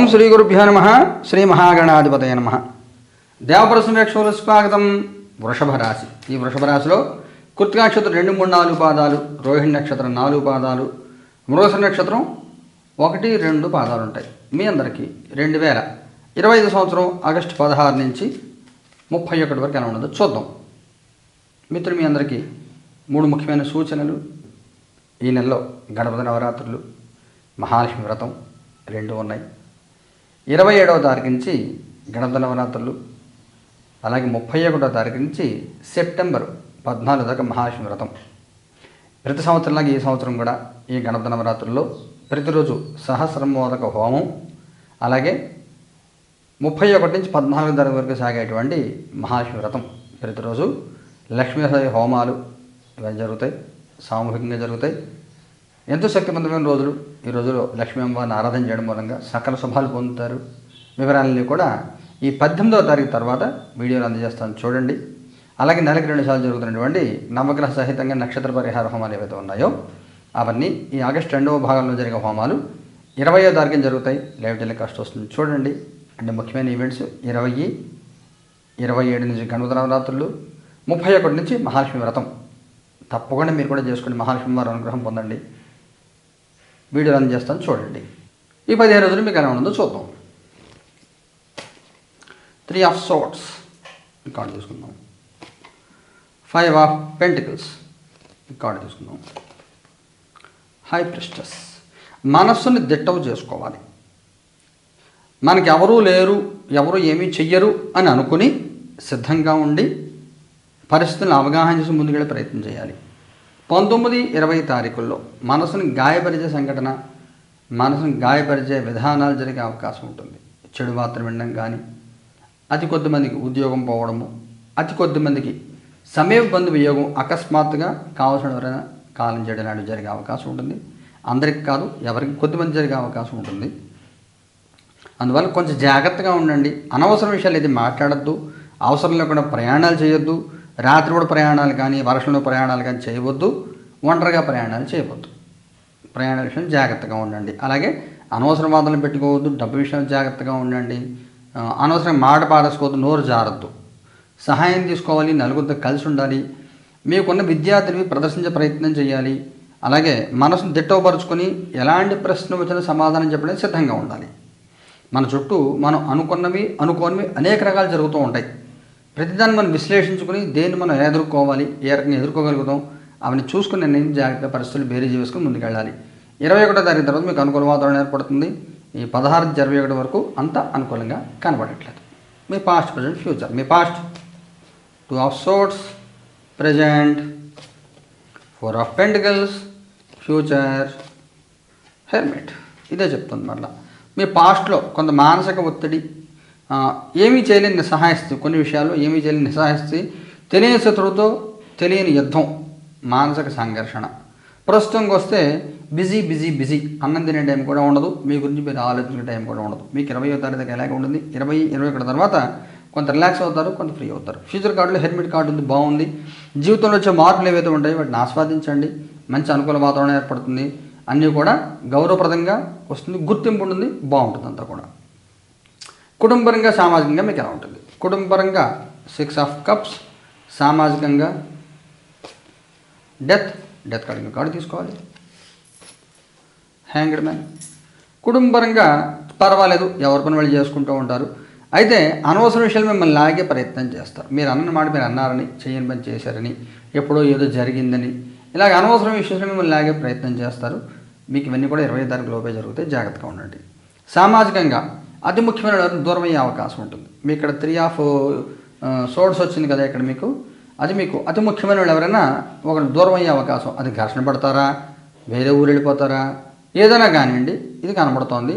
ఓం శ్రీ గురుభ్యో నమ శ్రీ మహాగణాధిపతయ నమ. దేవప్రసమేక్షలు స్వాగతం వృషభ రాశి. ఈ వృషభ రాశిలో కృతికా నక్షత్రం రెండు మూడు నాలుగు పాదాలు రోహిణి నక్షత్రం నాలుగు పాదాలు మృగశ నక్షత్రం ఒకటి రెండు పాదాలు ఉంటాయి. మీ అందరికీ రెండు వేల ఇరవై ఐదు సంవత్సరం ఆగస్టు పదహారు నుంచి ముప్పై ఒకటి వరకు ఎలా ఉండదో చూద్దాం. మిత్రులు మీ అందరికీ మూడు ముఖ్యమైన సూచనలు. ఈ నెలలో గణపతి నవరాత్రులు మహాలక్ష్మి వ్రతం రెండు ఉన్నాయి. ఇరవై ఏడవ తారీఖు నుంచి గణపతి నవరాత్రులు అలాగే ముప్పై ఒకటో తారీఖు నుంచి సెప్టెంబర్ పద్నాలుగు దాకా మహాశివ వ్రతం ప్రతి సంవత్సరంలాగా ఈ సంవత్సరం కూడా ఈ గణపతి నవరాత్రుల్లో ప్రతిరోజు సహస్రమోదక హోమం అలాగే ముప్పై ఒకటి నుంచి పద్నాలుగు తారీఖు వరకు సాగేటువంటి మహాలక్ష్మి ప్రతిరోజు లక్ష్మీదేవి హోమాలు ఇవన్నీ జరుగుతాయి సామూహికంగా జరుగుతాయి. ఎంతో శక్తివంతమైన రోజులు. ఈ రోజులో లక్ష్మీ అమ్మవారిని ఆరాధన చేయడం మూలంగా సకల శుభాలు పొందుతారు. వివరాలన్నీ కూడా ఈ పద్దెనిమిదవ తారీఖు తర్వాత వీడియోలు అందజేస్తాను. చూడండి. అలాగే నెలకి రెండు సార్లు జరుగుతున్నటువంటి నవగ్రహ సహితంగా నక్షత్ర పరిహార హోమాలు ఏవైతే ఉన్నాయో అవన్నీ ఈ ఆగస్టు రెండవ భాగంలో జరిగే హోమాలు ఇరవయో తారీఖున జరుగుతాయి. లైవ్ టెలికాస్ట్ వస్తుంది. చూడండి. అంటే ముఖ్యమైన ఈవెంట్స్ ఇరవై ఇరవై ఏడు నుంచి గణపతి నవరాత్రులు ముప్పై ఒకటి నుంచి మహాలక్ష్మి వ్రతం. తప్పకుండా మీరు కూడా చేసుకోండి. మహాలక్ష్మి వారి అనుగ్రహం పొందండి. వీడియో రన్ చేస్తాను చూడండి. ఈ పదిహేను రోజులు మీకు ఎలా ఉందో చూద్దాం. త్రీ ఆఫ్ సోట్స్ కార్డు తీసుకుందాం. ఫైవ్ ఆఫ్ పెంటికల్స్ కార్డు తీసుకుందాం. హై ప్రిస్టస్ మనస్సుని దిట్టవు చేసుకోవాలి. మనకి ఎవరూ లేరు ఎవరు ఏమీ చెయ్యరు అని అనుకుని సిద్ధంగా ఉండి పరిస్థితులను అవగాహన చేసి ముందుకెళ్ళే ప్రయత్నం చేయాలి. పంతొమ్మిది ఇరవై తారీఖుల్లో మనసుని గాయపరిచే సంఘటన మనసుని గాయపరిచే విధానాలు జరిగే అవకాశం ఉంటుంది. చెడు వార్తలు వినడం కానీ అతి కొద్ది మందికి ఉద్యోగం పోవడము అతి కొద్ది మందికి సమీప బంధు వియోగం అకస్మాత్తుగా కావాల్సిన ఎవరైనా కాలం చేయడం లాంటివి జరిగే అవకాశం ఉంటుంది. అందరికి కాదు ఎవరికి కొద్దిమంది జరిగే అవకాశం ఉంటుంది. అందువల్ల కొంచెం జాగ్రత్తగా ఉండండి. అనవసర విషయాలు ఏది మాట్లాడద్దు. అవసరం లేకుండా ప్రయాణాలు చేయొద్దు. రాత్రిపూట ప్రయాణాలు కానీ వర్షంలో ప్రయాణాలు కానీ చేయవద్దు. ఒంటరిగా ప్రయాణాలు చేయవద్దు. ప్రయాణ విషయం జాగ్రత్తగా ఉండండి. అలాగే అనవసర వాదనలు పెట్టుకోవద్దు. డబ్బు విషయం జాగ్రత్తగా ఉండండి. అనవసరం మాట పాడేసుకోవద్దు నోరు జారద్దు. సహాయం తీసుకోవాలి. నలుగురితో కలిసి ఉండాలి. మీకున్న విద్యార్థిని ప్రదర్శించే ప్రయత్నం చేయాలి. అలాగే మనసును దిట్టవపరుచుకొని ఎలాంటి ప్రశ్న వచ్చినా సమాధానం చెప్పడానికి సిద్ధంగా ఉండాలి. మన చుట్టూ మనం అనుకున్నవి అనుకోనివి అనేక రకాలు జరుగుతూ ఉంటాయి. ప్రతిదాన్ని మనం విశ్లేషించుకుని దేన్ని మనం ఎదుర్కోవాలి ఏ రకంగా ఎదుర్కోగలుగుతాం అవన్నీ చూసుకుని నిర్ణయం జాగ్రత్త పరిస్థితులు బేరీ చేసుకుని ముందుకెళ్ళాలి. ఇరవై ఒకటో తారీఖు తర్వాత మీకు అనుకూల వాతావరణం ఏర్పడుతుంది. ఈ పదహారు ఇరవై ఒకటి వరకు అంత అనుకూలంగా కనబడట్లేదు. మీ past present future me past two of swords present four of pentacles future helmet ఇదే చెప్తుంది మళ్ళీ మీ పాస్ట్లో కొంత మానసిక ఒత్తిడి ఏమీ చేయలేని నిస్సహాయస్థితి కొన్ని విషయాల్లో ఏమీ చేయలేని నిస్సహాయస్థితి తెలియని శత్రువుతో తెలియని యుద్ధం మానసిక సంఘర్షణ. ప్రస్తుతంకి వస్తే బిజీ బిజీ బిజీ. అన్నం తినే టైం కూడా ఉండదు. మీ గురించి మీరు ఆలోచించే టైం కూడా ఉండదు. మీకు ఇరవై తారీఖు ఎలాగే ఉంటుంది? ఇరవై ఇరవై ఒకటి తర్వాత కొంత రిలాక్స్ అవుతారు కొంత ఫ్రీ అవుతారు. ఫ్యూచర్ కార్డులో హెల్మెట్ కార్డు ఉంది బాగుంది. జీవితంలో వచ్చే మార్పులు ఏవైతే ఉంటాయో వాటిని ఆస్వాదించండి. మంచి అనుకూల వాతావరణం ఏర్పడుతుంది. అన్నీ కూడా గౌరవప్రదంగా వస్తుంది గుర్తింపు ఉంటుంది బాగుంటుంది అంతా కూడా. కుటుంబరంగా సామాజికంగా మీకు ఎలా ఉంటుంది? కుటుంబపరంగా సిక్స్ ఆఫ్ కప్స్ సామాజికంగా డెత్ డెత్ కార్డు కార్డు తీసుకోవాలి. హ్యాంగ్డ్ మ్యాన్ కుటుంబపరంగా పర్వాలేదు ఎవరి పని వాళ్ళు చేసుకుంటూ ఉంటారు. అయితే అనవసర విషయాలు మిమ్మల్ని లాగే ప్రయత్నం చేస్తారు. మీరు అన్న మాట మీరు అన్నారని చేయని పని చేశారని ఎప్పుడో ఏదో జరిగిందని ఇలాగ అనవసరం విషయాలు మిమ్మల్ని లాగే ప్రయత్నం చేస్తారు. మీకు ఇవన్నీ కూడా ఇరవై తారీఖు లోపే జరిగితే జాగ్రత్తగా ఉండండి. సామాజికంగా అతి ముఖ్యమైన దూరం అయ్యే అవకాశం ఉంటుంది. మీ ఇక్కడ త్రీ ఆఫ్ సోర్స్ వచ్చింది కదా ఇక్కడ మీకు? అది మీకు అతి ముఖ్యమైన వాళ్ళు ఎవరైనా ఒకరు దూరం అయ్యే అవకాశం. అది ఘర్షణ పడతారా? వేరే ఊరు వెళ్ళిపోతారా? ఏదైనా కానివ్వండి ఇది కనబడుతోంది.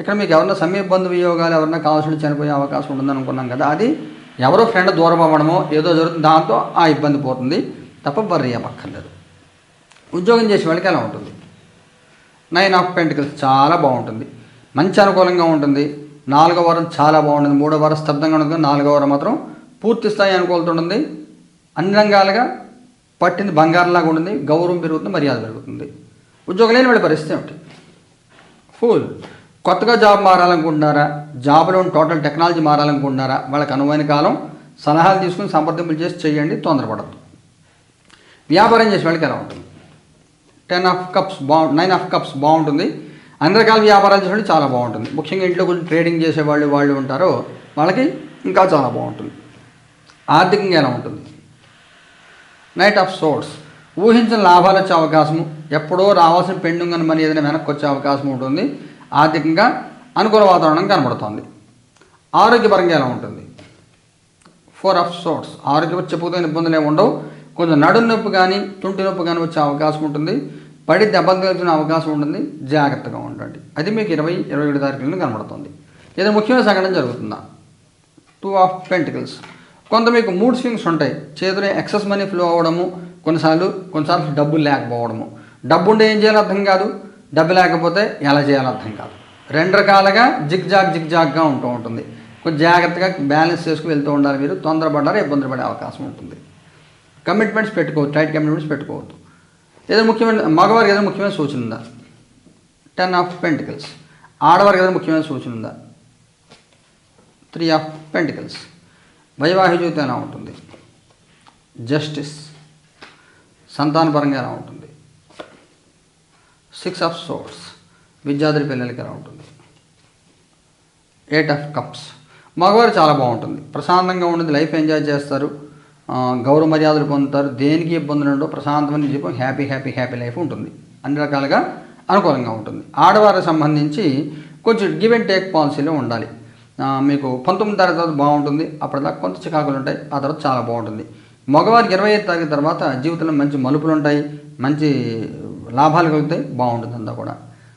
ఇక్కడ మీకు ఎవరైనా సమీప బంధు వియోగాలు ఎవరైనా కావాల్సిన చనిపోయే అవకాశం ఉంటుంది అనుకున్నాం కదా అది ఎవరో ఫ్రెండ్ దూరం అవ్వడమో ఏదో జరుగుతుంది దాంతో ఆ ఇబ్బంది పోతుంది. తప్ప బర్రీ అవ్వక్కర్లేదు ఉద్యోగం చేసే వాళ్ళకి ఎలా ఉంటుంది? నైన్ ఆఫ్ పెంటికల్స్ చాలా బాగుంటుంది. మంచి అనుకూలంగా ఉంటుంది. నాలుగో వారం చాలా బాగుంటుంది. మూడో వారం స్తబ్దంగా ఉంటుంది. నాలుగో వారం మాత్రం పూర్తి స్థాయి అనుకూలత ఉంటుంది. అన్ని రంగాలుగా పట్టింది బంగారంలాగా ఉంటుంది. గౌరవం పెరుగుతుంది. మర్యాద పెరుగుతుంది. ఉద్యోగం లేని వాళ్ళ పరిస్థితి ఏమిటి? ఫుల్ కొత్తగా జాబ్ మారాలనుకుంటున్నారా? జాబ్లో టోటల్ టెక్నాలజీ మారాలనుకుంటున్నారా? వాళ్ళకి అనువైన కాలం సలహాలు తీసుకుని సంప్రదింపులు చేసి చేయండి. తొందరపడద్దు వ్యాపారం చేసే వాళ్ళకి ఎలా ఉంటుంది? టెన్ ఆఫ్ కప్స్ బాగు నైన్ ఆఫ్ కప్స్ బాగుంటుంది. అన్ని రకాల వ్యాపారాలు చేసే చాలా బాగుంటుంది. ముఖ్యంగా ఇంట్లో కొంచెం ట్రేడింగ్ చేసేవాళ్ళు వాళ్ళు ఉంటారో వాళ్ళకి ఇంకా చాలా బాగుంటుంది. ఆర్థికంగా ఎలా ఉంటుంది? నైట్ ఆఫ్ సోర్స్ ఊహించిన లాభాలు వచ్చే అవకాశము ఎప్పుడో రావాల్సిన పెండింగ్ అని మనీ ఏదైనా వెనక్కి వచ్చే అవకాశం ఉంటుంది. ఆర్థికంగా అనుకూల వాతావరణం కనబడుతుంది. ఆరోగ్యపరంగా ఎలా ఉంటుంది? ఫోర్ ఆఫ్ సోర్స్ ఆరోగ్య చెప్పుకునే ఇబ్బందులు ఏమి ఉండవు. కొంచెం నడు నొప్పి కానీ తుంటి నొప్పి కానీ వచ్చే అవకాశం ఉంటుంది. పడి దెబ్బలు తగిలిన అవకాశం ఉంటుంది. జాగ్రత్తగా ఉండండి. అది మీకు ఇరవై ఇరవై ఏడు తారీఖులను కనబడుతుంది. ఇది ముఖ్యమైన సంఘటన జరుగుతుందా? టూ ఆఫ్ పెంటికల్స్ కొంత మీకు మూడ్ స్వింగ్స్ ఉంటాయి. చేతిలో ఎక్సెస్ మనీ ఫ్లో అవ్వడము కొన్నిసార్లు కొన్నిసార్లు డబ్బు లేకపోవడము. డబ్బు ఉంటే ఏం చేయాలో అర్థం కాదు. డబ్బు లేకపోతే ఎలా చేయాలో అర్థం కాదు. రెండు రకాలుగా జిగ్ జాగ్ జిగ్ జాగ్గా ఉంటూ ఉంటుంది. కొంచెం జాగ్రత్తగా బ్యాలెన్స్ చేసుకుని వెళ్తూ ఉండాలి మీరు. తొందరపడ్డారు ఇబ్బంది పడే అవకాశం ఉంటుంది. కమిట్మెంట్స్ పెట్టుకోవద్దు. టైట్ కమిట్మెంట్స్ పెట్టుకోవద్దు. ఏదైనా ముఖ్యమైన మగవారికి ఏదైనా ముఖ్యమైన సూచన ఉందా? టెన్ ఆఫ్ పెంటికల్స్ ఆడవారికి ఏదైనా ముఖ్యమైన సూచన ఉందా? త్రీ ఆఫ్ పెంటికల్స్ వైవాహిక జీవితం ఎలా ఉంటుంది? జస్టిస్ సంతానపరంగా ఎలా ఉంటుంది? సిక్స్ ఆఫ్ సోర్స్ విద్యార్థుల పిల్లలకి ఎలా ఉంటుంది? ఎయిట్ ఆఫ్ కప్స్ మగవారు చాలా బాగుంటుంది. ప్రశాంతంగా ఉంటుంది లైఫ్ ఎంజాయ్ చేస్తారు. గౌరవ మర్యాదలు పొందుతారు. దేనికి ఇబ్బందులు ఉండవు. ప్రశాంతమైన జీవితం హ్యాపీ హ్యాపీ హ్యాపీ లైఫ్ ఉంటుంది. అన్ని రకాలుగా అనుకూలంగా ఉంటుంది. ఆడవారికి సంబంధించి కొంచెం గివ్ అండ్ టేక్ పాలసీలో ఉండాలి. మీకు పంతొమ్మిది తారీఖు తర్వాత బాగుంటుంది. అప్పటిదాకా కొంత చికాకులు ఉంటాయి. ఆ తర్వాత చాలా బాగుంటుంది. మగవారికి ఇరవై ఐదు తారీఖు తర్వాత జీవితంలో మంచి మలుపులు ఉంటాయి. మంచి లాభాలు కలుగుతాయి. బాగుంటుంది అంతా కూడా.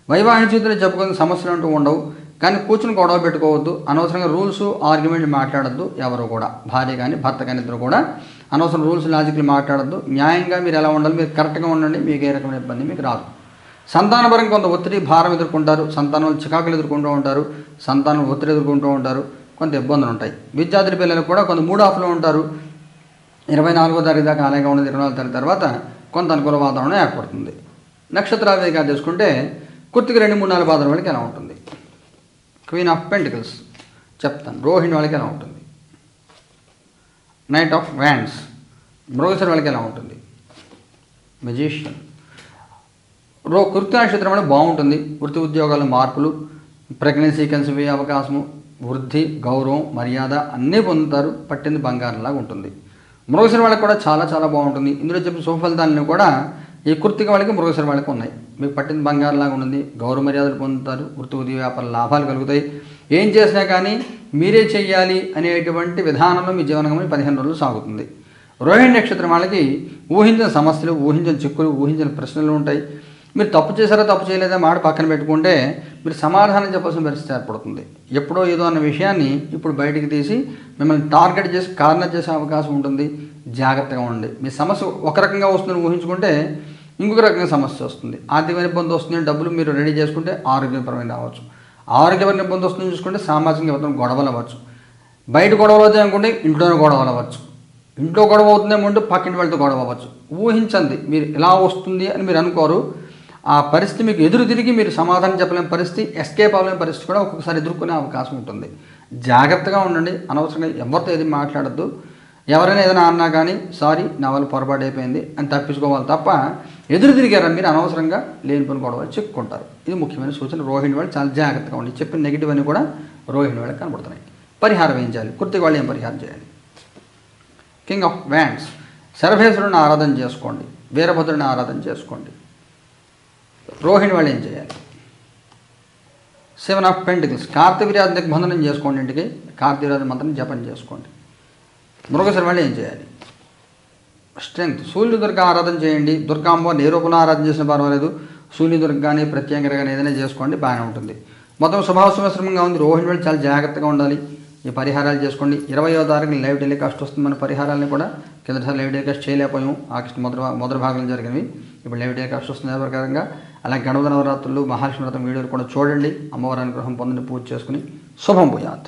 వైవాహిక జీవితంలో చెప్పుకునే సమస్యలు అంటూ ఉండవు. కానీ కూర్చుని గొడవ పెట్టుకోవద్దు. అనవసరంగా రూల్స్ ఆర్గ్యుమెంట్ మాట్లాడద్దు ఎవరు కూడా. భార్య కానీ భర్త కానీ ఇద్దరు కూడా అనవసరం రూల్స్ లాజిక్లు మాట్లాడద్దు. న్యాయంగా మీరు ఎలా ఉండాలి మీరు కరెక్ట్గా ఉండండి మీకు ఏ రకమైన ఇబ్బంది మీకు రాదు. సంతానపరంగా కొంత ఒత్తిడి భారం ఎదుర్కొంటారు. సంతానం చికాకులు ఎదుర్కొంటూ ఉంటారు. సంతానం ఒత్తిడి ఎదుర్కొంటూ ఉంటారు. కొంత ఇబ్బందులు ఉంటాయి. విద్యార్థుల పిల్లలు కూడా కొంత మూడ్ ఆఫ్లో ఉంటారు. ఇరవై నాలుగో తారీఖు దాకా అలాగే ఉన్నది ఇరవై నాలుగో తారీఖు తర్వాత కొంత అనుకూల వాతావరణం ఏర్పడుతుంది. నక్షత్రాల వేదిక తీసుకుంటే కుర్తికి రెండు మూడు నాలుగు పాదాల వాళ్ళకి ఎలా ఉంటుంది? క్వీన్ ఆఫ్ పెంటికల్స్ చెప్తాను. రోహిణి వాళ్ళకి ఎలా ఉంటుంది. నైట్ ఆఫ్ వ్యాండ్స్ మృగసర్ వాళ్ళకి ఎలా ఉంటుంది. మెజిషియన్ రో కృత్య నక్షత్రం అనేది బాగుంటుంది. వృత్తి ఉద్యోగాల మార్పులు ప్రెగ్నెన్సీ కన్సీవ్ అయ్యే అవకాశము వృద్ధి గౌరవం మర్యాద అన్నీ పొందుతారు. పట్టింది బంగారంలాగా ఉంటుంది. మృగశిర వాళ్ళకి కూడా చాలా చాలా బాగుంటుంది. ఇందులో చెప్పిన శుభఫలితాలను కూడా ఈ కుర్తిక వాళ్ళకి మృగశిర వాళ్ళకి ఉన్నాయి. మీకు పట్టింది బంగారంలాగా ఉంది గౌరవ మర్యాదలు పొందుతారు వృత్తి ఉద్యోగ వ్యాపార లాభాలు కలుగుతాయి. ఏం చేసినా కానీ మీరే చెయ్యాలి అనేటువంటి విధానంలో మీ జీవనగమని పదిహేను రోజులు సాగుతుంది. రోహిణి నక్షత్రం వాళ్ళకి ఊహించిన సమస్యలు ఊహించిన చిక్కులు ఊహించిన ప్రశ్నలు ఉంటాయి. మీరు తప్పు చేశారా తప్పు చేయలేదా మాట పక్కన పెట్టుకుంటే మీరు సమాధానం చెప్పాల్సిన పరిస్థితి ఏర్పడుతుంది. ఎప్పుడో ఏదో అన్న విషయాన్ని ఇప్పుడు బయటికి తీసి మిమ్మల్ని టార్గెట్ చేసి కార్నర్ చేసే అవకాశం ఉంటుంది. జాగ్రత్తగా ఉండండి. మీ సమస్య ఒక రకంగా వస్తుందని ఊహించుకుంటే ఇంకొక రకంగా సమస్య వస్తుంది. ఆర్థికమైన ఇబ్బంది వస్తుంది డబ్బులు మీరు రెడీ చేసుకుంటే ఆరోగ్యపరమైన రావచ్చు. ఆరోగ్యపరమైన ఇబ్బంది వస్తుందని చూసుకుంటే సామాజిక ఇబ్బంది గొడవలు అవ్వచ్చు బయట గొడవలు అవుతాయి అనుకుంటే ఇంట్లోనే గొడవలు అవ్వచ్చు ఇంట్లో గొడవ అవుతుందేమో పక్కింటి వాళ్ళతో గొడవ అవ్వచ్చు ఊహించండి మీరు ఎలా వస్తుంది అని మీరు అనుకోరు. ఆ పరిస్థితి మీకు ఎదురు తిరిగి మీరు సమాధానం చెప్పలేని పరిస్థితి ఎస్కేప్ అవ్వలేని పరిస్థితి కూడా ఒక్కొక్కసారి ఎదుర్కొనే అవకాశం ఉంటుంది. జాగ్రత్తగా ఉండండి. అనవసరంగా ఎవరితో ఏది మాట్లాడద్దు. ఎవరైనా ఏదైనా అన్నా కానీ సారీ నా వల్ల పొరపాటు అయిపోయింది అని తప్పించుకోవాలి తప్ప ఎదురు తిరిగారా మీరు? అనవసరంగా లేనిపోయిన గొడవలు చెప్పుకుంటారు. ఇది ముఖ్యమైన సూచన రోహిణి వాళ్ళు చాలా జాగ్రత్తగా ఉండి చెప్పిన నెగిటివ్ అని కూడా రోహిణి వాళ్ళకి కనబడుతున్నాయి. పరిహారం ఏం చేయాలి? కుర్తి వాళ్ళు ఏం పరిహారం చేయాలి? కింగ్ ఆఫ్ వ్యాండ్స్ శరభేశ్వరుని ఆరాధన చేసుకోండి. వీరభద్రుని ఆరాధన చేసుకోండి. రోహిణి వాళ్ళు ఏం చేయాలి? సెవెన్ ఆఫ్ పెంటికల్స్ కార్తవీర్యాధ దిగ్బంధనం చేసుకోండి ఇంటికి. కార్తవీర్యాధ మంత్రం జపం చేసుకోండి. మృగశిర వాళ్ళు ఏం చేయాలి? స్ట్రెంగ్త్. సూర్యుడు దుర్గ ఆరాధన చేయండి. దుర్గాంబ నేరూపణ ఆరాధన చేసిన పర్వాలేదు సూర్యుని దుర్గ కానీ ప్రత్యేకంగా కానీ ఏదైనా చేసుకోండి బాగానే ఉంటుంది. మొత్తం శుభాశుభశ్రమంగా ఉంది. రోహిణి వాళ్ళు చాలా జాగ్రత్తగా ఉండాలి. ఈ పరిహారాలు చేసుకోండి. ఇరవయో తారీఖున లైవ్ టెలికాస్ట్ వస్తుంది. మన పరిహారాలని కూడా కిందసారి లైవ్ టెలికాస్ట్ చేయలేకపోయాం. ఆగస్టు మొదటి మొదటి భాగంలో జరిగినవి. ఇప్పుడు లైవ్ టెలికాస్ట్ వస్తుంది. ప్రకారంగా అలాగే గణపతి నవరాత్రులు మహాలక్ష్మి వ్రతం వీడియోలు కూడా చూడండి. అమ్మవారి అనుగ్రహం పొందని పూజ చేసుకుని శుభం పూజాత్